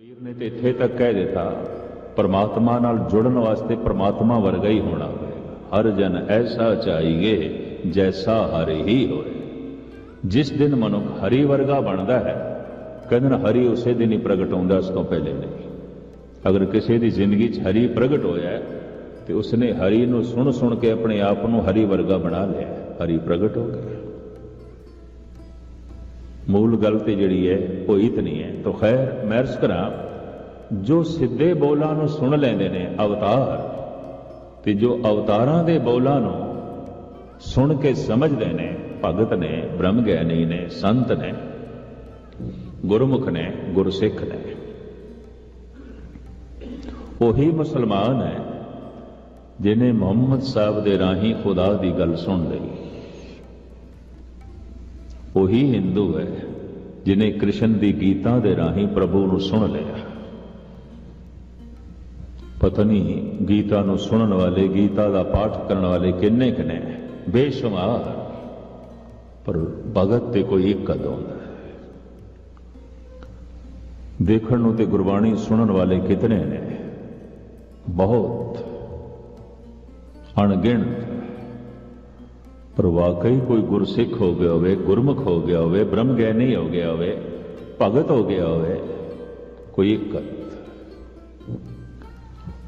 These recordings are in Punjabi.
ਕਬੀਰ ਨੇ ਤੇ ਇੱਥੇ ਤੱਕ ਕਹਿ ਦਿੱਤਾ ਪਰਮਾਤਮਾ ਨਾਲ ਜੁੜਨ ਵਾਸਤੇ ਪਰਮਾਤਮਾ ਵਰਗਾ ਹੀ ਹੋਣਾ ਪਏਗਾ। ਹਰ ਜਨ ਐਸਾ ਚਾਹੀਏ ਜੈਸਾ ਹਰਿ ਹੀ ਹੋਏ। ਜਿਸ ਦਿਨ ਮਨੁੱਖ ਹਰੀ ਵਰਗਾ ਬਣਦਾ ਹੈ ਕਹਿੰਦੇ ਹਰੀ ਉਸੇ ਦਿਨ ਹੀ ਪ੍ਰਗਟ ਹੁੰਦਾ ਉਸ ਤੋਂ ਪਹਿਲੇ ਨਹੀਂ। ਅਗਰ ਕਿਸੇ ਦੀ ਜ਼ਿੰਦਗੀ 'ਚ ਹਰੀ ਪ੍ਰਗਟ ਹੋਇਆ ਹੈ, ਤੇ ਉਸਨੇ ਹਰੀ ਨੂੰ ਸੁਣ ਸੁਣ ਕੇ ਆਪਣੇ ਆਪ ਨੂੰ ਹਰੀ ਵਰਗਾ ਬਣਾ ਲਿਆ ਹਰੀ ਪ੍ਰਗਟ ਹੋ ਗਿਆ ਮੂਲ ਗੱਲ ਤੇ ਜਿਹੜੀ ਹੈ, ਉਹ ਇਤਨੀ ਹੈ। ਤਾਂ ਖੈਰ, ਮੈਂ ਅਰਜ਼ ਕਰਾਂ, ਜੋ ਸਿੱਧੇ ਬੋਲਾਂ ਨੂੰ ਸੁਣ ਲੈਂਦੇ ਨੇ ਅਵਤਾਰ, ਤੇ ਜੋ ਅਵਤਾਰਾਂ ਦੇ ਬੋਲਾਂ ਨੂੰ ਸੁਣ ਕੇ ਸਮਝਦੇ ਨੇ, ਭਗਤ ਨੇ ਬ੍ਰਹਮ ਗਿਆਨੀ ਨੇ, ਸੰਤ ਨੇ, ਗੁਰਮੁਖ ਨੇ, ਗੁਰਸਿੱਖ ਨੇ, ਉਹੀ ਮੁਸਲਮਾਨ ਹੈ ਜਿਨੇ ਮੁਹੰਮਦ ਸਾਹਿਬ ਦੇ ਰਾਹੀਂ ਖੁਦਾ ਦੀ ਗੱਲ ਸੁਣ ਲਈ। ਉਹੀ ਹਿੰਦੂ ਹੈ। ਜਿਨੇ ਕ੍ਰਿਸ਼ਨ ਦੀ ਗੀਤਾ ਦੇ ਰਾਹੀਂ ਪ੍ਰਭੂ ਨੂੰ ਸੁਣ ਲਿਆ। ਪਤਾ ਨਹੀਂ ਗੀਤਾ ਨੂੰ ਸੁਣਨ ਵਾਲੇ, ਗੀਤਾ ਦਾ ਪਾਠ ਕਰਨ ਵਾਲੇ ਕਿੰਨੇ ਕਿਨੇ ਬੇਸ਼ੁਮਾਰ। ਪਰ ਭਗਤ ਤੇ ਕੋਈ ਇੱਕ ਕਦ ਦੇਖਣ ਨੂੰ ਤੇ ਗੁਰਬਾਣੀ ਸੁਣਨ ਵਾਲੇ ਕਿਤਨੇ ਨੇ। ਬਹੁਤ। ਅਣਗਿਣਤ। ਪਰ ਵਾਕਈ ਕੋਈ ਗੁਰਸਿੱਖ ਹੋ ਗਿਆ ਹੋਵੇ, ਗੁਰਮੁਖ ਹੋ ਗਿਆ ਹੋਵੇ ਬ੍ਰਹਮ ਗਿਆਨੀ ਹੋ ਗਿਆ ਹੋਵੇ, ਭਗਤ ਹੋ ਗਿਆ ਹੋਵੇ, ਕੋਈ ਇੱਕ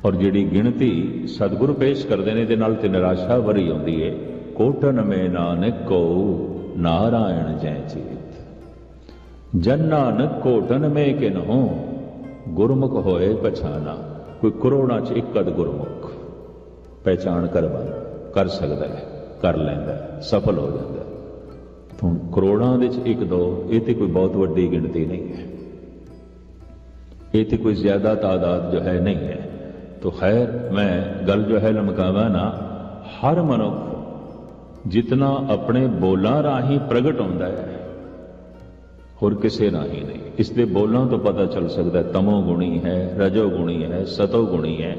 ਔਰ ਜਿਹੜੀ ਗਿਣਤੀ ਸਤਿਗੁਰੂ ਪੇਸ਼ ਕਰਦੇ ਨੇ, ਇਹਦੇ ਨਾਲ ਤੇ ਨਿਰਾਸ਼ਾ ਭਰੀ ਆਉਂਦੀ ਏ। ਕੋਟਨ ਮੇ ਨਾਨਕ ਕੋ ਨਾਰਾਇਣ ਜੈ ਚੀਤ। ਜਨ ਨਾਨਕ ਕੋਟਨ ਮੇ ਕਿਨਹੋ ਗੁਰਮੁਖ ਹੋਏ ਪਛਾਨਾ। ਕੋਈ ਕਰੋੜਾਂ ਚ ਇੱਕਦ ਗੁਰਮੁਖ। ਪਹਿਚਾਨ ਕਰ ਕਰ ਸਕਦਾ ਹੈ। ਕਰ ਲੈਂਦਾ ਹੈ, ਸਫਲ ਹੋ ਜਾਂਦਾ ਹੈ। ਹੁਣ ਕਰੋੜਾਂ ਦੇ ਚ ਇੱਕ ਦੋ ਇਹ ਤੇ ਕੋਈ ਬਹੁਤ ਵੱਡੀ ਗਿਣਤੀ ਨਹੀਂ ਹੈ ਇਹ ਤੇ ਕੋਈ ਜ਼ਿਆਦਾ ਤਾਦਾਦ ਜੋ ਹੈ ਨਹੀਂ ਹੈ तो खैर मैं गल जो है लमकावा ना हर मनुख जितना अपने बोलां राही प्रगट ਹੁੰਦਾ ਹੈ ਹੋਰ ਕਿਸੇ ਰਾਹੀਂ ਨਹੀਂ ਇਸ ਦੇ ਬੋਲਾਂ ਤੋਂ ਪਤਾ ਚੱਲ ਸਕਦਾ ਹੈ ਤਮੋ ਗੁਣੀ ਹੈ ਰਜੋ ਗੁਣੀ ਹੈ ਸਤੋ ਗੁਣੀ ਹੈ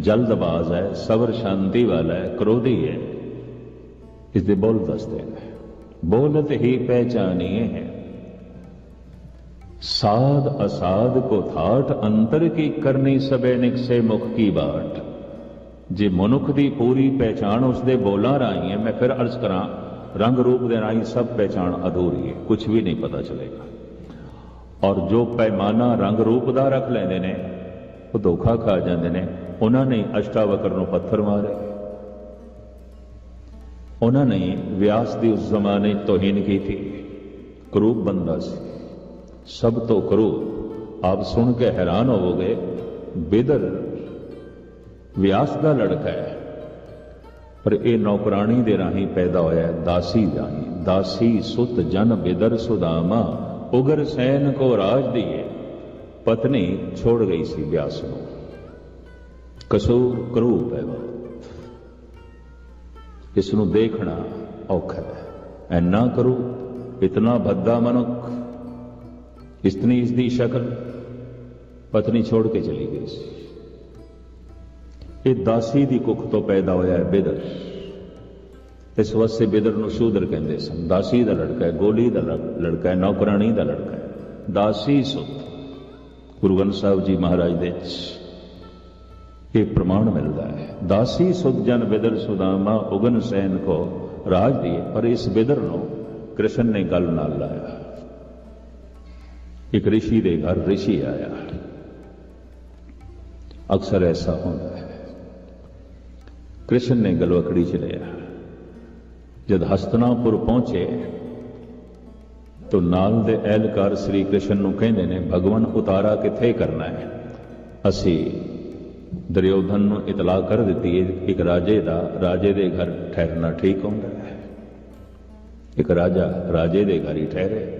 ਜਲਦਬਾਜ਼ ਹੈ ਸਬਰ ਸ਼ਾਂਤੀ ਵਾਲਾ ਹੈ ਕ੍ਰੋਧੀ ਹੈ ਇਸ ਦੇ ਬੋਲ ਦੱਸਦੇ ਨੇ ਬੋਲਤ ਹੀ ਪਹਿਚਾਨੀਏ ਹੈ साध असाध को थाट अंतर की करनी सबे निकसे मुख की बाट ਜੇ ਮਨੁੱਖ ਦੀ ਪੂਰੀ ਪਹਿਚਾਣ ਉਸਦੇ ਬੋਲਾਂ ਰਾਹੀਂ ਹੈ ਮੈਂ ਫਿਰ ਅਰਜ਼ ਕਰਾਂ ਰੰਗ ਰੂਪ ਦੇ ਰਾਹੀਂ ਸਭ ਪਹਿਚਾਣ ਅਧੂਰੀ ਹੈ ਕੁਝ ਵੀ ਨਹੀਂ ਪਤਾ ਚਲੇਗਾ ਔਰ ਜੋ ਪੈਮਾਨਾ ਰੰਗ ਰੂਪ ਦਾ ਰੱਖ ਲੈਂਦੇ ਨੇ ਉਹ ਧੋਖਾ ਖਾ ਜਾਂਦੇ ਨੇ ਉਹਨਾਂ ਨੇ ਅਸ਼ਟਾਵਕਰ ਨੂੰ ਪੱਥਰ ਮਾਰੇ ਉਹਨਾਂ ਨੇ ਵਿਆਸ ਦੀ ਉਸ ਜ਼ਮਾਨੇ 'ਚ ਤੋਹੀਨ ਕੀਤੀ। ਕਰੂਪ ਬੰਦਾ ਸੀ। ਸਭ ਤੋਂ ਕਰੂਪ ਆਪ ਸੁਣ ਕੇ ਹੈਰਾਨ ਹੋਵੋਗੇ ਬੇਦਰ ਵਿਆਸ ਦਾ ਲੜਕਾ ਹੈ। ਪਰ ਇਹ ਨੌਕਰਾਨੀ ਦੇ ਰਾਹੀਂ ਪੈਦਾ ਹੋਇਆ ਹੈ, ਦਾਸੀ ਰਾਹੀਂ। ਦਾਸੀ ਸੁਤ ਜਨ ਬਿਦਰ ਸੁਦਾਮਾ, ਉਗਰ ਸੈਨ ਕੋ ਰਾਜ ਦੀਏ। ਪਤਨੀ ਛੋੜ ਗਈ ਸੀ ਵਿਆਸ ਨੂੰ। ਕਸੂਰ ਕਰੂਪ ਹੈ ਬਹੁਤ ਇਸ ਨੂੰ ਦੇਖਣਾ ਔਖਾ ਹੈ। ਐਨਾ ਕਰੂ, ਇਤਨਾ ਭੱਦਾ ਮਨੁੱਖ। ਇਤਨੀ ਇਸ ਦੀ ਸ਼ਕਲ ਪਤਨੀ ਛੋੜ ਕੇ ਚਲੀ ਗਈ ਸੀ। ਇਹ ਦਾਸੀ ਦੀ ਕੁੱਖ ਤੋਂ ਪੈਦਾ ਹੋਇਆ ਹੈ ਬੇਦਰ। ਇਸ ਵਾਸਤੇ ਬੇਦਰ ਨੂੰ ਸ਼ੂਦਰ ਕਹਿੰਦੇ ਸਨ। ਦਾਸੀ ਦਾ ਲੜਕਾ ਹੈ, ਗੋਲੀ ਦਾ ਲੜਕਾ ਹੈ ਨੌਕਰਾਨੀ ਦਾ ਲੜਕਾ ਹੈ। ਦਾਸੀ ਸੁਤ ਗੁਰੂ ਗ੍ਰੰਥ ਸਾਹਿਬ ਜੀ ਮਹਾਰਾਜ ਦੇ ਇਹ ਪ੍ਰਮਾਣ ਮਿਲਦਾ ਹੈ। ਦਾਸੀ ਸੁਤ ਜਨ ਬਿਦਰ ਸੁਦਾਮਾ, ਉਗਨ ਸੈਨ ਕੋ ਰਾਜ ਦੀਏ। ਪਰ ਇਸ ਬਿਦਰ ਨੂੰ ਕ੍ਰਿਸ਼ਨ ਨੇ ਗੱਲ ਨਾਲ ਲਾਇਆ। ਇੱਕ ਰਿਸ਼ੀ ਦੇ ਘਰ ਰਿਸ਼ੀ ਆਇਆ। ਅਕਸਰ ਐਸਾ ਹੁੰਦਾ ਹੈ। ਕ੍ਰਿਸ਼ਨ ਨੇ ਗਲਵਕੜੀ ਚ ਲਿਆ। ਜਦ ਹਸਤਨਾਪੁਰ ਪਹੁੰਚੇ, ਤਾਂ ਨਾਲ ਦੇ ਐਲਕਾਰ ਸ੍ਰੀ ਕ੍ਰਿਸ਼ਨ ਨੂੰ ਕਹਿੰਦੇ ਨੇ, ਭਗਵਾਨ ਉਤਾਰਾ ਕਿੱਥੇ ਕਰਨਾ ਹੈ? ਅਸੀਂ ਦਰਯੋਧਨ ਨੂੰ ਇਤਲਾਹ ਕਰ ਦਿੱਤੀ ਇੱਕ ਰਾਜੇ ਦਾ, ਰਾਜੇ ਦੇ ਘਰ ਠਹਿਰਨਾ ਠੀਕ ਹੁੰਦਾ ਹੈ। ਇੱਕ ਰਾਜਾ ਰਾਜੇ ਦੇ ਘਰ ਹੀ ਠਹਿਰੇ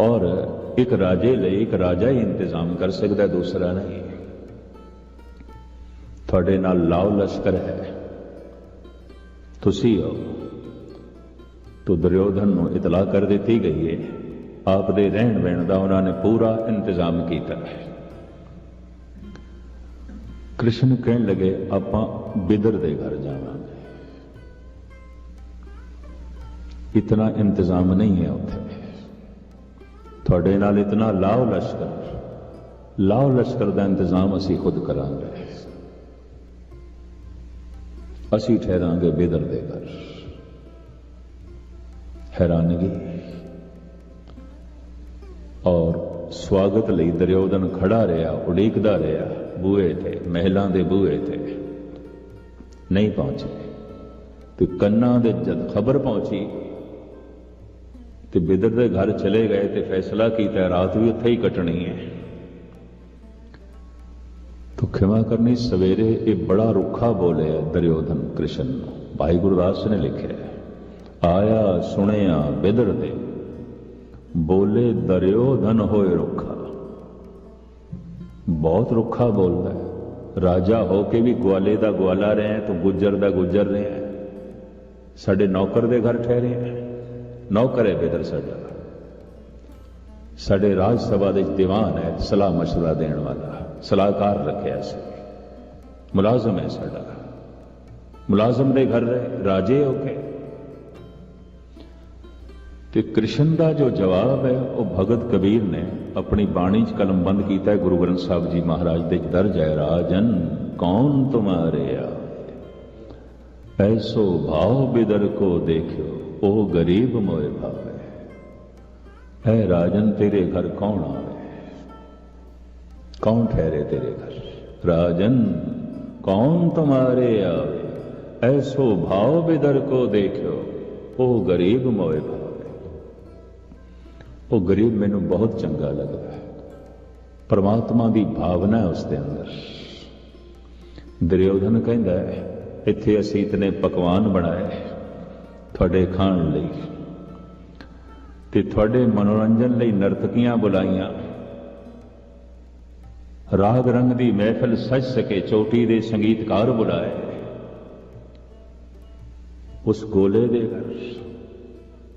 ਔਰ ਇੱਕ ਰਾਜੇ ਲਈ ਇੱਕ ਰਾਜਾ ਹੀ ਇੰਤਜ਼ਾਮ ਕਰ ਸਕਦਾ ਦੂਸਰਾ ਨਹੀਂ। ਤੁਹਾਡੇ ਨਾਲ ਲਾਉ ਲਸ਼ਕਰ ਹੈ। ਤੁਸੀਂ ਹੋ ਤੋ ਦੁਰਯੋਧਨ ਨੂੰ ਇਤਲਾਹ ਕਰ ਦਿੱਤੀ ਗਈ ਹੈ। ਆਪ ਦੇ ਰਹਿਣ ਬਹਿਣ ਦਾ ਉਹਨਾਂ ਨੇ ਪੂਰਾ ਇੰਤਜ਼ਾਮ ਕੀਤਾ ਹੈ। ਕ੍ਰਿਸ਼ਨ ਕਹਿਣ ਲੱਗੇ ਆਪਾਂ ਬਿਦਰ ਦੇ ਘਰ ਜਾਵਾਂਗੇ ਇਤਨਾ ਇੰਤਜ਼ਾਮ ਨਹੀਂ ਹੈ ਉੱਥੇ ਤੁਹਾਡੇ ਨਾਲ ਇਤਨਾ ਲਾਭ ਲਸ਼ਕਰ ਲਾਓ ਲਸ਼ਕਰ ਦਾ ਇੰਤਜ਼ਾਮ ਅਸੀਂ ਖੁਦ ਕਰਾਂਗੇ ਅਸੀਂ ਠਹਿਰਾਂਗੇ ਬੇਦਰ ਦੇ ਘਰ ਹੈਰਾਨਗੀ ਔਰ ਸਵਾਗਤ ਲਈ ਦਰਿਓਦਨ ਖੜਾ ਰਿਹਾ ਉਡੀਕਦਾ ਰਿਹਾ ਬੂਹੇ ਤੇ, ਮਹਿਲਾਂ ਦੇ ਬੂਹੇ ਤੇ ਨਹੀਂ ਪਹੁੰਚੇ। ਤੇ ਕੰਨਾਂ ਦੇ ਜਦ ਖਬਰ ਪਹੁੰਚੀ ਤੇ ਬਿਦਰ ਦੇ ਘਰ ਚਲੇ ਗਏ ਤੇ ਫੈਸਲਾ ਕੀਤਾ, ਰਾਤ ਵੀ ਉੱਥੇ ਹੀ ਕੱਟਣੀ ਹੈ। ਤੋ ਖਿਮਾ ਕਰਨੀ, ਸਵੇਰੇ ਇਹ ਬੜਾ ਰੁੱਖਾ ਬੋਲਿਆ ਦਰਿਓਧਨ ਕ੍ਰਿਸ਼ਨ ਨੂੰ। ਭਾਈ ਗੁਰਦਾਸ ਨੇ ਲਿਖਿਆ, ਆਇਆ ਸੁਣਿਆ ਬਿਦਰ ਦੇ, ਬੋਲੇ ਦਰਿਓਧਨ ਹੋਏ ਰੁੱਖਾ। ਬਹੁਤ ਰੁੱਖਾ ਬੋਲਦਾ ਹੈ। ਰਾਜਾ ਹੋ ਕੇ ਵੀ ਗਵਾਲੇ ਦਾ ਗਵਾਲਾ ਰਿਹਾ ਤੂੰ ਗੁੱਜਰ ਦਾ ਗੁੱਜਰ ਰਿਹਾ ਹੈ। ਸਾਡੇ ਨੌਕਰ ਦੇ ਘਰ ਠਹਿਰੇ ਹੈ। ਨੌਕਰ ਹੈ ਬਿਦਰ ਸਾਡਾ। ਸਾਡੇ ਰਾਜ ਸਭਾ ਦੇ ਦੀਵਾਨ ਹੈ, ਸਲਾਹ ਮਸ਼ਵਰਾ ਦੇਣ ਵਾਲਾ। ਸਲਾਹਕਾਰ ਰੱਖਿਆ ਸੀ। ਮੁਲਾਜ਼ਮ ਹੈ ਸਾਡਾ। ਮੁਲਾਜ਼ਮ ਦੇ ਘਰ ਰਹੇ ਰਾਜੇ ਹੋ ਕੇ। ਤੇ ਕ੍ਰਿਸ਼ਨ ਦਾ ਜੋ ਜਵਾਬ ਹੈ, ਉਹ ਭਗਤ ਕਬੀਰ ਨੇ ਆਪਣੀ ਬਾਣੀ 'ਚ ਕਲਮਬੰਦ ਕੀਤਾ ਹੈ, ਗੁਰੂ ਗ੍ਰੰਥ ਸਾਹਿਬ ਜੀ ਮਹਾਰਾਜ ਦੇ 'ਚ ਦਰਜ ਹੈ ਰਾਜਨ, ਕੌਣ ਤੁਮਾਰੇ ਆ? ਐਸੋ ਭਾਵ ਬਿਦਰ ਕੋ ਦੇਖਿਓ, ਉਹ ਗਰੀਬ ਮੋਏ ਭਾਵੇ। ਹੈ ਰਾਜਨ, ਤੇਰੇ ਘਰ ਕੌਣ ਆਵੇ? ਕੌਣ ਠਹਿਰੇ ਤੇਰੇ ਘਰ? ਰਾਜਨ, ਕੌਣ ਤੁਮਾਰੇ ਆਵੇ? ਐਸੋ ਭਾਵ ਬਿਦਰ ਕੋ ਦੇਖਿਓ, ਉਹ ਗਰੀਬ ਮੋਏ ਭਾਵੇ। ਉਹ ਗਰੀਬ ਮੈਨੂੰ ਬਹੁਤ ਚੰਗਾ ਲੱਗਦਾ ਹੈ। ਪਰਮਾਤਮਾ ਦੀ ਭਾਵਨਾ ਹੈ ਉਸ ਦੇ ਅੰਦਰ। ਦੁਰਯੋਧਨ ਕਹਿੰਦਾ ਹੈ, ਇੱਥੇ ਅਸੀਂ ਇਤਨੇ ਪਕਵਾਨ ਬਣਾਏ ਤੁਹਾਡੇ ਖਾਣ ਲਈ। ਤੇ ਤੁਹਾਡੇ ਮਨੋਰੰਜਨ ਲਈ ਨਰਤਕੀਆਂ ਬੁਲਾਈਆਂ। ਰਾਗ ਰੰਗ ਦੀ ਮਹਿਫਲ ਸਜ ਸਕੇ, ਚੋਟੀ ਦੇ ਸੰਗੀਤਕਾਰ ਬੁਲਾਏ। ਉਸ ਗੋਲੇ ਦੇ ਘਰ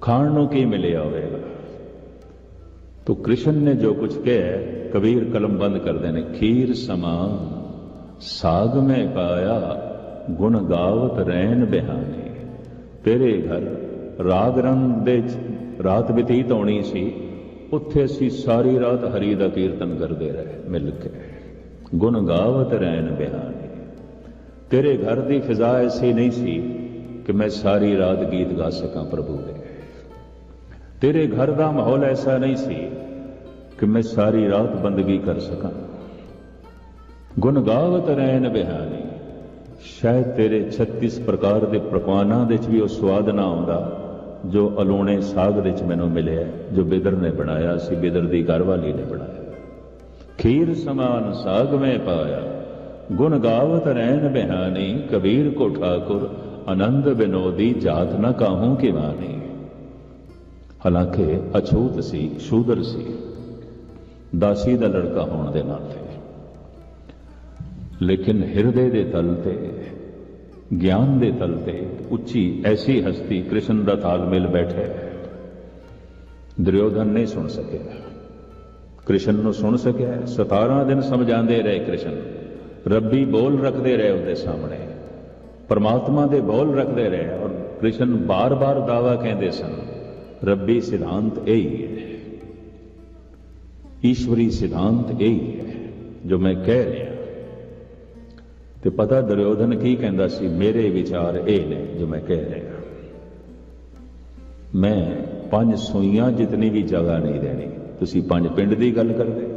ਖਾਣ ਨੂੰ ਕੀ ਮਿਲਿਆ ਹੋਵੇਗਾ? ਤੋ ਕ੍ਰਿਸ਼ਨ ਨੇ ਜੋ ਕੁਝ ਕਿਹਾ ਕਬੀਰ ਕਲਮ ਬੰਦ ਕਰਦੇ ਨੇ ਖੀਰ ਸਮਾਨ ਸਾਗ ਮੈਂ ਪਾਇਆ ਗੁਣ ਗਾਵਤ ਰਹਿਣ ਬਿਹਾਨੇ ਤੇਰੇ ਘਰ ਰਾਗ ਰੰਗ ਦੇ ਰਾਤ ਬਤੀਤ ਹੋਣੀ ਸੀ ਉੱਥੇ ਅਸੀਂ ਸਾਰੀ ਰਾਤ ਹਰੀ ਦਾ ਕੀਰਤਨ ਕਰਦੇ ਰਹੇ ਮਿਲ ਕੇ ਗੁਣ ਗਾਵਤ ਰਹਿਣ ਬਿਹਾਨੇ ਤੇਰੇ ਘਰ ਦੀ ਫਿਜ਼ਾ ਐਸੀ ਨਹੀਂ ਸੀ ਕਿ ਮੈਂ ਸਾਰੀ ਰਾਤ ਗੀਤ ਗਾ ਸਕਾਂ ਪ੍ਰਭੂ ਦੇ ਤੇਰੇ ਘਰ ਦਾ ਮਾਹੌਲ ਐਸਾ ਨਹੀਂ ਸੀ ਕਿ ਮੈਂ ਸਾਰੀ ਰਾਤ ਬੰਦਗੀ ਕਰ ਸਕਾਂ। ਗੁਣ ਗਾਵਤ ਰਹਿਣ ਬਿਹਾਨੀ ਸ਼ਾਇਦ ਤੇਰੇ 36 ਪ੍ਰਕਾਰ ਦੇ ਪਕਵਾਨਾਂ ਦੇ ਵਿੱਚ ਵੀ ਉਹ ਸਵਾਦ ਨਾ ਆਉਂਦਾ ਜੋ ਅਲੋਣੇ ਸਾਗ ਦੇ ਵਿੱਚ ਮੈਨੂੰ ਮਿਲਿਆ, ਜੋ ਬਿਦਰ ਨੇ ਬਣਾਇਆ ਸੀ, ਬਿਦਰ ਦੀ ਘਰਵਾਲੀ ਨੇ ਬਣਾਇਆ। ਖੀਰ ਸਮਾਨ ਸਾਗ ਮੈਂ ਪਾਇਆ ਗੁਣ ਗਾਵਤ ਰਹਿਣ ਬਿਹਾਨੀ ਕਬੀਰ ਕੋ ਠਾਕੁਰ, ਆਨੰਦ ਬਿਨੋਦੀ ਜਾਤ ਨਾ ਕਾਹੂੰ ਕਿ ਮਾਨੀ। ਹਾਲਾਂਕਿ ਅਛੂਤ ਸੀ, ਸ਼ੂਦਰ ਸੀ। ਦਾਸੀ ਦਾ ਲੜਕਾ ਹੋਣ ਦੇ ਨਾਤੇ ਲੇਕਿਨ ਹਿਰਦੇ ਦੇ ਤਲ ਤੇ, ਗਿਆਨ ਦੇ ਤਲ ਤੇ ਉੱਚੀ ਐਸੀ ਹਸਤੀ ਕ੍ਰਿਸ਼ਨ ਦਾ ਤਾਲਮੇਲ ਬੈਠੇ। ਦਰਯੋਧਨ ਨਹੀਂ ਸੁਣ ਸਕਿਆ ਕ੍ਰਿਸ਼ਨ ਨੂੰ ਸੁਣ ਸਕਿਆ 17 ਦਿਨ ਸਮਝਾਉਂਦੇ ਰਹੇ ਕ੍ਰਿਸ਼ਨ। ਰੱਬੀ ਬੋਲ ਰੱਖਦੇ ਰਹੇ ਉਹਦੇ ਸਾਹਮਣੇ। ਪਰਮਾਤਮਾ ਦੇ ਬੋਲ ਰੱਖਦੇ ਰਹੇ ਔਰ ਕ੍ਰਿਸ਼ਨ ਬਾਰ-ਬਾਰ ਦਾਵਾ ਕਹਿੰਦੇ ਸਨ। ਰੱਬੀ ਸਿਧਾਂਤ ਇਹ ਹੀ। ਹੈ ਈਸ਼ਵਰੀ ਸਿਧਾਂਤ ਇਹ ਹੀ ਹੈ ਜੋ ਮੈਂ ਕਹਿ ਰਿਹਾ। ਤੇ ਪਤਾ ਦਰਯੋਧਨ ਕੀ ਕਹਿੰਦਾ ਸੀ? ਮੇਰੇ ਵਿਚਾਰ ਇਹ ਨੇ, ਜੋ ਮੈਂ ਕਹਿ ਰਿਹਾ। ਮੈਂ ਪੰਜ ਸੂਈਆਂ ਜਿਤਨੀ ਵੀ ਜਗ੍ਹਾ ਨਹੀਂ ਦੇਣੀ ਤੁਸੀਂ ਪੰਜ ਪਿੰਡ ਦੀ ਗੱਲ ਕਰਦੇ।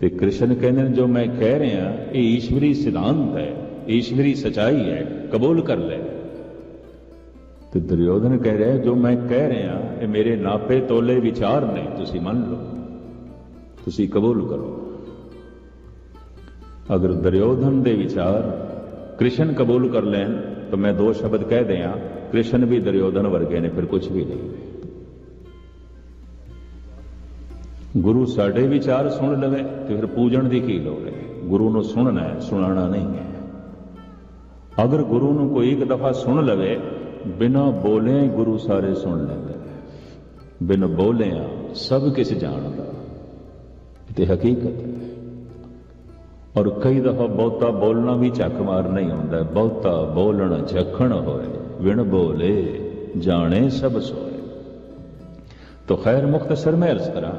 ਤੇ ਕ੍ਰਿਸ਼ਨ ਕਹਿੰਦੇ ਨੇ, ਜੋ ਮੈਂ ਕਹਿ ਰਿਹਾ, ਇਹ ਈਸ਼ਵਰੀ ਸਿਧਾਂਤ ਹੈ, ਈਸ਼ਵਰੀ ਸਚਾਈ ਹੈ, ਕਬੂਲ ਕਰ ਲੈ। ਤੇ ਦੁਰਯੋਧਨ ਕਹਿ ਰਿਹਾ ਜੋ ਮੈਂ ਕਹਿ ਰਿਹਾ ਇਹ ਮੇਰੇ ਨਾਪੇ ਤੋਲੇ ਵਿਚਾਰ ਨੇ, ਤੁਸੀਂ ਮੰਨ ਲਓ। ਤੁਸੀਂ ਕਬੂਲ ਕਰੋ। ਅਗਰ ਦੁਰਯੋਧਨ ਦੇ ਵਿਚਾਰ ਕ੍ਰਿਸ਼ਨ ਕਬੂਲ ਕਰ ਲੈਣ, ਤਾਂ ਮੈਂ ਦੋ ਸ਼ਬਦ ਕਹਿ ਦਿਆਂ, ਕ੍ਰਿਸ਼ਨ ਵੀ ਦੁਰਯੋਧਨ ਵਰਗੇ ਨੇ, ਫਿਰ ਕੁਝ ਵੀ ਨਹੀਂ। ਗੁਰੂ ਸਾਡੇ ਵਿਚਾਰ ਸੁਣ ਲਵੇ, ਤੇ ਫਿਰ ਪੂਜਣ ਦੀ ਕੀ ਲੋੜ ਹੈ? ਗੁਰੂ ਨੂੰ ਸੁਣਨਾ ਹੈ, ਸੁਣਾਉਣਾ ਨਹੀਂ ਹੈ। ਅਗਰ ਗੁਰੂ ਨੂੰ ਕੋਈ ਇੱਕ ਦਫਾ ਸੁਣ ਲਵੇ ਬਿਨਾ ਬੋਲੇ ਗੁਰੂ ਸਾਰੇ ਸੁਣ ਲੈਂਦਾ। ਬਿਨ ਬੋਲਿਆ ਸਭ ਕਿਸ ਜਾਣਦਾ। ਤੇ ਹਕੀਕਤ, ਔਰ ਕਈ ਦਫਾ ਬਹੁਤਾ ਬੋਲਣਾ ਵੀ ਚੱਕ ਮਾਰ ਨਹੀਂ ਹੁੰਦਾ ਬਹੁਤਾ ਬੋਲਣ ਝਖਣ ਹੋਏ ਵਿਣ ਬੋਲੇ ਜਾਣੇ ਸਭ ਸੋਏ। ਤੋ ਖੈਰ ਮੁਖਤਸਰ ਮੈਂ ਅਰਜ਼ ਕਰਾਂ,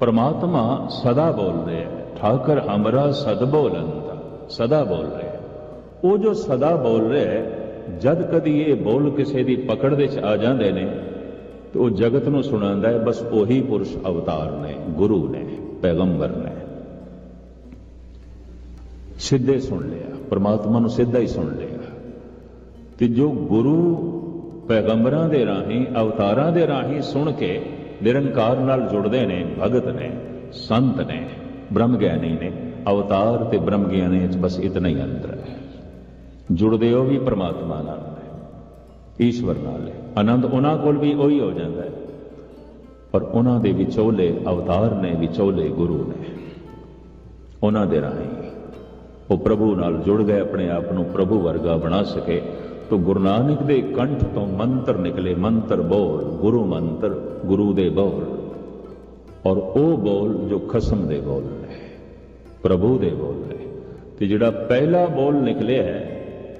ਪਰਮਾਤਮਾ ਸਦਾ ਬੋਲਦੇ ਹੈ। ਠਾਕਰ ਹਮਰਾ ਸਦ ਬੋਲਨ ਦਾ ਸਦਾ ਬੋਲ ਰਿਹਾ ਉਹ ਜੋ ਸਦਾ ਬੋਲ ਰਿਹਾ ਹੈ ਜਦ ਕਦੀ ਇਹ ਬੋਲ ਕਿਸੇ ਦੀ ਪਕੜ ਦੇ ਚ ਆ ਜਾਂਦੇ ਨੇ, ਤੇ ਉਹ ਜਗਤ ਨੂੰ ਸੁਣਾਉਂਦਾ ਹੈ, ਬਸ ਉਹੀ ਪੁਰਸ਼ ਅਵਤਾਰ ਨੇ, ਗੁਰੂ ਨੇ, ਪੈਗੰਬਰ ਨੇ। ਸਿੱਧੇ ਸੁਣ ਲਿਆ, ਪਰਮਾਤਮਾ ਨੂੰ ਸਿੱਧਾ ਹੀ ਸੁਣ ਲਿਆ। ਤੇ ਜੋ ਗੁਰੂ ਪੈਗੰਬਰਾਂ ਦੇ ਰਾਹੀਂ, ਅਵਤਾਰਾਂ ਦੇ ਰਾਹੀਂ ਸੁਣ ਕੇ ਨਿਰੰਕਾਰ ਨਾਲ ਜੁੜਦੇ ਨੇ, ਭਗਤ ਨੇ, ਸੰਤ ਨੇ ਬ੍ਰਹਮ ਗਿਆਨੀ ਨੇ, ਅਵਤਾਰ ਤੇ ਬ੍ਰਹਮ ਗਿਆਨੀ ਵਿੱਚ ਬਸ ਇਤਨਾ ਹੀ ਅੰਤਰ ਹੈ। ਜੁੜਦੇ ਉਹ ਵੀ ਪਰਮਾਤਮਾ ਨਾਲ ਈਸ਼ਵਰ ਨਾਲ ਹੈ। ਆਨੰਦ ਉਹਨਾਂ ਕੋਲ ਵੀ ਉਹੀ ਹੋ ਜਾਂਦਾ ਹੈ। ਪਰ ਉਹਨਾਂ ਦੇ ਵਿਚੋਲੇ ਅਵਤਾਰ ਨੇ ਵਿਚੋਲੇ ਗੁਰੂ ਨੇ। ਉਹਨਾਂ ਦੇ ਰਾਹੀਂ ਉਹ ਪ੍ਰਭੂ ਨਾਲ ਜੁੜ ਗਏ, ਆਪਣੇ ਆਪ ਨੂੰ ਪ੍ਰਭੂ ਵਰਗਾ ਬਣਾ ਸਕੇ। ਤੋ ਗੁਰੂ ਨਾਨਕ ਦੇ ਕੰਠ ਤੋਂ ਮੰਤਰ ਨਿਕਲੇ, ਮੰਤਰ ਬੋਲ, ਗੁਰੂ ਮੰਤਰ, ਗੁਰੂ ਦੇ ਬੋਲ। ਔਰ ਉਹ ਬੋਲ ਜੋ ਖਸਮ ਦੇ ਬੋਲ ਨੇ, ਪ੍ਰਭੂ ਦੇ ਬੋਲ ਨੇ। ਤੇ ਜਿਹੜਾ ਪਹਿਲਾ ਬੋਲ ਨਿਕਲਿਆ ਹੈ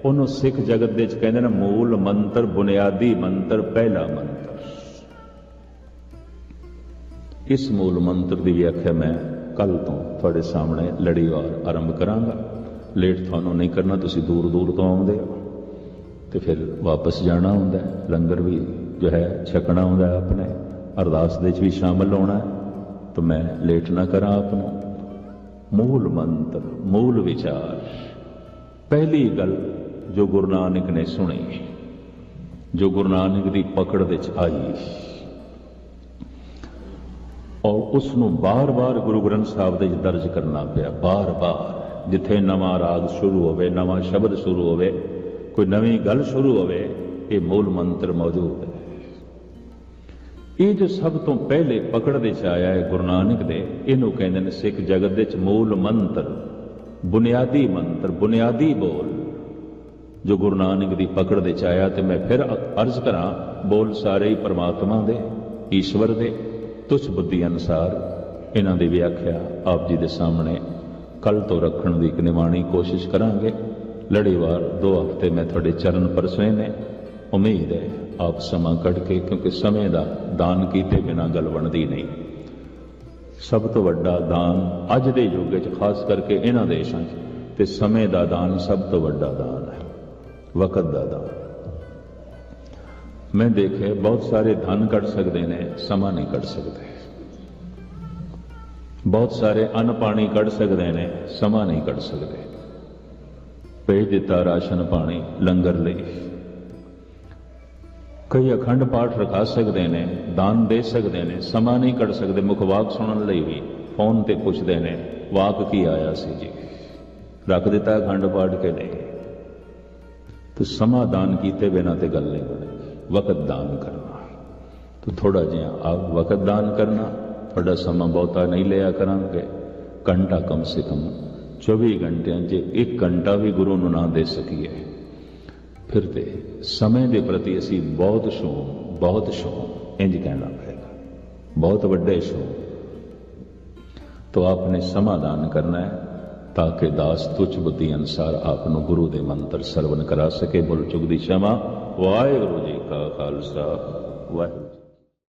ਉਹਨੂੰ ਸਿੱਖ ਜਗਤ ਦੇ ਵਿੱਚ ਕਹਿੰਦੇ ਨੇ ਮੂਲ ਮੰਤਰ, ਬੁਨਿਆਦੀ ਮੰਤਰ, ਪਹਿਲਾ ਮੰਤਰ। ਇਸ ਮੂਲ ਮੰਤਰ ਦੀ ਵਿਆਖਿਆ ਮੈਂ ਕੱਲ ਤੋਂ ਤੁਹਾਡੇ ਸਾਹਮਣੇ ਲੜੀਵਾਰ ਆਰੰਭ ਕਰਾਂਗਾ। ਲੇਟ ਤੁਹਾਨੂੰ ਨਹੀਂ ਕਰਨਾ, ਤੁਸੀਂ ਦੂਰ ਦੂਰ ਤੋਂ ਆਉਂਦੇ ਹੋ। ਤੇ ਫਿਰ ਵਾਪਸ ਜਾਣਾ ਹੁੰਦਾ ਲੰਗਰ ਵੀ ਜੋ ਹੈ, ਛਕਣਾ ਹੁੰਦਾ ਆਪਣੇ। ਅਰਦਾਸ ਦੇ ਵਿੱਚ ਵੀ ਸ਼ਾਮਲ ਹੋਣਾ ਤਾਂ ਮੈਂ ਲੇਟ ਨਾ ਕਰਾਂ ਆਪ ਨੂੰ। ਮੂਲ ਮੰਤਰ, ਮੂਲ ਵਿਚਾਰ। ਪਹਿਲੀ ਗੱਲ ਜੋ ਗੁਰੂ ਨਾਨਕ ਨੇ ਸੁਣੀ, ਜੋ ਗੁਰੂ ਨਾਨਕ ਦੀ ਪਕੜ ਵਿੱਚ ਆਈ। ਔਰ ਉਸ ਨੂੰ ਬਾਰ-ਬਾਰ ਗੁਰੂ ਗ੍ਰੰਥ ਸਾਹਿਬ ਦੇ ਵਿੱਚ ਦਰਜ ਕਰਨਾ ਪਿਆ, ਬਾਰ-ਬਾਰ, ਜਿੱਥੇ ਨਵਾਂ ਰਾਗ ਸ਼ੁਰੂ ਹੋਵੇ, ਨਵਾਂ ਸ਼ਬਦ ਸ਼ੁਰੂ ਹੋਵੇ, ਕੋਈ ਨਵੀਂ ਗੱਲ ਸ਼ੁਰੂ ਹੋਵੇ, ਇਹ ਮੂਲ ਮੰਤਰ ਮੌਜੂਦ ਹੈ। ਇਹ ਜੋ ਸਭ ਤੋਂ ਪਹਿਲੇ ਪਕੜ ਦੇ ਚ ਆਇਆ ਹੈ ਗੁਰੂ ਨਾਨਕ ਦੇ, ਇਹਨੂੰ ਕਹਿੰਦੇ ਨੇ ਸਿੱਖ ਜਗਤ ਦੇ ਚ ਮੂਲ ਮੰਤਰ, ਬੁਨਿਆਦੀ ਮੰਤਰ, ਬੁਨਿਆਦੀ ਬੋਲ। ਜੋ ਗੁਰੂ ਨਾਨਕ ਦੀ ਪਕੜ ਦੇ ਚ ਆਇਆ ਤੇ ਮੈਂ ਫਿਰ ਅਰਜ਼ ਕਰਾਂ, ਬੋਲ ਸਾਰੇ ਹੀ ਪਰਮਾਤਮਾ ਦੇ, ਈਸ਼ਵਰ ਦੇ, ਤੁਛ ਬੁੱਧੀ ਅਨਸਾਰ। ਇਹਨਾਂ ਦੀ ਵਿਆਖਿਆ ਆਪ ਜੀ ਦੇ ਸਾਹਮਣੇ ਕੱਲ ਤੋਂ ਰੱਖਣ ਦੀ ਇੱਕ ਨਿਮਾਣੀ ਕੋਸ਼ਿਸ਼ ਕਰਾਂਗੇ। ਲੜੀਵਾਰ ਦੋ ਹਫ਼ਤੇ ਮੈਂ ਤੁਹਾਡੇ ਚਰਨ ਪਰਸਵੇਂ ਨੇ। ਉਮੀਦ ਹੈ ਆਪ ਸਮਾਂ ਕੱਢ ਕੇ, ਕਿਉਂਕਿ ਸਮੇਂ ਦਾ ਦਾਨ ਕੀਤੇ ਬਿਨਾਂ ਗੱਲ ਬਣਦੀ ਨਹੀਂ। ਸਭ ਤੋਂ ਵੱਡਾ ਦਾਨ ਅੱਜ ਦੇ ਯੁੱਗ ਵਿੱਚ ਖਾਸ ਕਰਕੇ ਇਹਨਾਂ ਦੇਸ਼ਾਂ 'ਚ, ਤੇ ਸਮੇਂ ਦਾ ਦਾਨ ਸਭ ਤੋਂ ਵੱਡਾ ਦਾਨ ਵਕਤ ਦਾ ਦਾਨ ਮੈਂ ਦੇਖਿਆ ਬਹੁਤ ਸਾਰੇ ਧਨ ਕੱਢ ਸਕਦੇ ਨੇ, ਸਮਾਂ ਨਹੀਂ ਕੱਢ ਸਕਦੇ। ਬਹੁਤ ਸਾਰੇ ਅੰਨ ਪਾਣੀ ਕੱਢ ਸਕਦੇ ਨੇ, ਸਮਾਂ ਨਹੀਂ ਕੱਢ ਸਕਦੇ। ਭੇਜ ਦਿੱਤਾ ਰਾਸ਼ਨ ਪਾਣੀ ਲੰਗਰ ਲਈ। ਕਈ ਅਖੰਡ ਪਾਠ ਰਖਾ ਸਕਦੇ ਨੇ, ਦਾਨ ਦੇ ਸਕਦੇ ਨੇ, ਸਮਾਂ ਨਹੀਂ ਕੱਢ ਸਕਦੇ। ਮੁਖ ਵਾਕ ਸੁਣਨ ਲਈ ਵੀ ਫੋਨ ਤੇ ਪੁੱਛਦੇ ਨੇ, ਵਾਕ ਕੀ ਆਇਆ ਸੀ ਜੀ? ਰੱਖ ਦਿੱਤਾ ਅਖੰਡ ਪਾਠ ਕੇ ਨਹੀਂ। ਤੋ ਸਮਾਂ ਦਾਨ ਕੀਤੇ ਬਿਨਾਂ ਤੇ ਗੱਲ ਨਹੀਂ ਬਣੇਗੀ ਵਕਤ ਦਾਨ ਕਰਨਾ ਤੋ ਥੋੜਾ ਜਿਹਾ ਆਪ ਵਕਤ ਦਾਨ ਕਰਨਾ ਤੁਹਾਡਾ ਸਮਾਂ ਬਹੁਤਾ ਨਹੀਂ ਲਿਆ ਕਰਾਂਗੇ ਘੰਟਾ ਕਮ ਸੇ ਕਮ 24 ਘੰਟਿਆਂ 'ਚ ਇੱਕ ਘੰਟਾ ਵੀ ਗੁਰੂ ਨੂੰ ਨਾ ਦੇ ਸਕੀਏ ਫਿਰ ਤੇ ਸਮੇਂ ਦੇ ਪ੍ਰਤੀ ਅਸੀਂ ਬਹੁਤ ਸ਼ੌਕ ਬਹੁਤ ਸ਼ੌਕ ਇੰਜ ਕਹਿਣਾ ਪਏਗਾ ਬਹੁਤ ਵੱਡੇ ਸ਼ੌਕ तो आपने समाधान करना है ਤਾਂ ਕਿ ਦਾਸ ਤੁਚ ਬੁੱਧੀ ਅਨਸਾਰ ਆਪ ਨੂੰ ਗੁਰੂ ਦੇ ਮੰਤਰ ਸਰਵਨ ਕਰਾ ਸਕੇ, ਬੁਲ ਚੁਗ ਦੀ ਸ਼ਮਾ। ਵਾਹਿਗੁਰੂ ਜੀ ਕਾ ਖਾਲਸਾ। ਵਾਹਿ